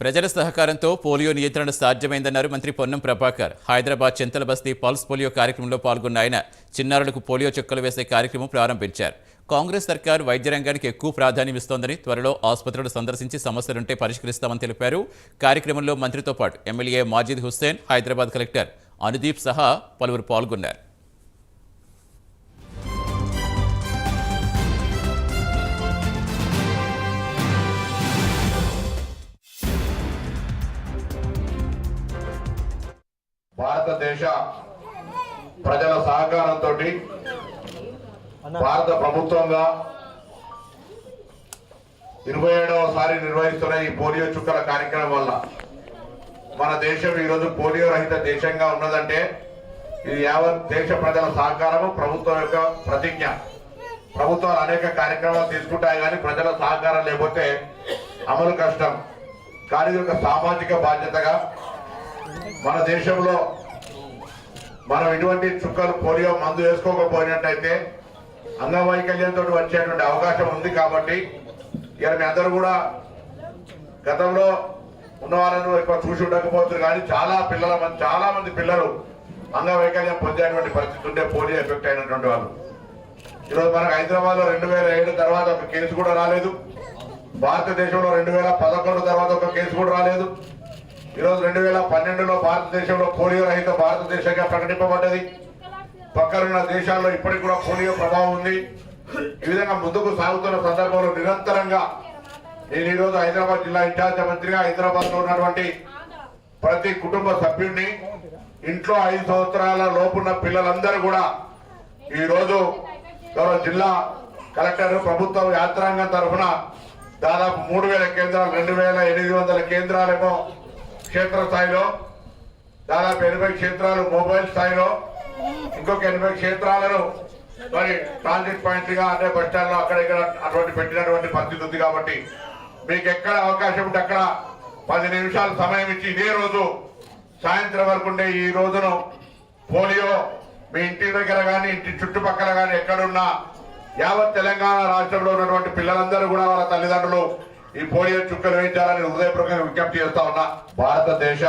ప్రజల సహకారంతో పోలియో నియంత్రణ సాధ్యమైందన్నారు మంత్రి పొన్నం ప్రభాకర్. హైదరాబాద్ చింతల బస్తీ పల్స్ పోలియో కార్యక్రమంలో పాల్గొన్న ఆయన చిన్నారులకు పోలియో చుక్కలు వేసే కార్యక్రమం ప్రారంభించారు. కాంగ్రెస్ సర్కారు వైద్య రంగానికి ఎక్కువ ప్రాధాన్యం ఇస్తోందని త్వరలో ఆసుపత్రులు సందర్శించి సమస్యలుంటే పరిష్కరిస్తామని తెలిపారు. కార్యక్రమంలో మంత్రితో పాటు ఎమ్మెల్యే మాజిద్ హుస్సేన్ హైదరాబాద్ కలెక్టర్ అనుదీప్ సహా పలువురు పాల్గొన్నారు. భారతదేశ ప్రజల సహకారంతో భారత ప్రభుత్వంగా ఇరవై ఏడవసారి నిర్వహిస్తున్న ఈ పోలియో చుక్కల కార్యక్రమం వల్ల మన దేశం ఈరోజు పోలియో రహిత దేశంగా ఉన్నదంటే ఇది యావత్ దేశ ప్రజల సహకారము ప్రభుత్వం యొక్క ప్రతిజ్ఞ. ప్రభుత్వాలు అనేక కార్యక్రమాలు తీసుకుంటాయి కానీ ప్రజల సహకారం లేకపోతే అమలు కష్టం. కానీ ఇది ఒక సామాజిక బాధ్యతగా మన దేశంలో మనం ఇటువంటి చుక్కలు పోలియో మందు వేసుకోకపోయినట్టయితే అంగవైకల్యంతో వచ్చేటువంటి అవకాశం ఉంది కాబట్టి ఇక మీ అందరూ కూడా గతంలో ఉన్న వాళ్ళను ఎక్కువ చూసి ఉండకపోతున్నారు. కానీ చాలా పిల్లల మంది చాలా మంది పిల్లలు అంగవైకల్యం పొందేటువంటి పరిస్థితి ఉంటే పోలియో ఎఫెక్ట్ అయినటువంటి వాళ్ళు. ఈరోజు మనకు హైదరాబాద్లో రెండు వేల ఏడు తర్వాత ఒక కేసు కూడా రాలేదు. భారతదేశంలో రెండు వేల పదకొండు తర్వాత ఒక కేసు కూడా రాలేదు. ఈరోజు రెండు వేల పన్నెండులో భారతదేశంలో పోలియో రహిత భారతదేశంగా ప్రకటింపబడ్డది. పక్కనున్న దేశాల్లో ఇప్పటికి కూడా పోలియో ప్రభావం ఉంది. ఈ విధంగా ముందుకు సాగుతున్న సందర్భంలో నిరంతరంగా నేను ఈరోజు హైదరాబాద్ జిల్లా ఇన్ఛార్జ్ మంత్రిగా హైదరాబాద్లో ఉన్నటువంటి ప్రతి కుటుంబ సభ్యుడిని ఇంట్లో ఐదు సంవత్సరాల లోపున్న పిల్లలందరూ కూడా ఈ రోజు గౌరవ జిల్లా కలెక్టర్ ప్రభుత్వం యాత్రాంగం తరఫున దాదాపు మూడు వేల కేంద్రాలు రెండు వేల ఎనిమిది వందల కేంద్రాలేమో క్షేత్ర స్థాయిలో దాదాపు ఎనభై క్షేత్రాలు మొబైల్ స్థాయిలో ఇంకొక ఎనభై క్షేత్రాలను మరి ట్రాన్సిట్ పాయింట్గా అంటే బస్ స్టాండ్లో అక్కడ ఇక్కడ అటువంటి పెట్టినటువంటి పరిస్థితి ఉంది కాబట్టి మీకు ఎక్కడ అవకాశం ఉంటే అక్కడ పది నిమిషాలు సమయం ఇచ్చి ఇదే రోజు సాయంత్రం వరకు ఉండే ఈ రోజును పోలియో మీ ఇంటి దగ్గర కానీ ఇంటి చుట్టుపక్కల కానీ ఎక్కడున్నా యావత్ తెలంగాణ రాష్ట్రంలో ఉన్నటువంటి పిల్లలందరూ కూడా వాళ్ళ తల్లిదండ్రులు ఈ పోలియో చుక్కలు వేయించాలని హృదయపూర్వకంగా విజ్ఞప్తి చేస్తా ఉన్నా. భారతదేశ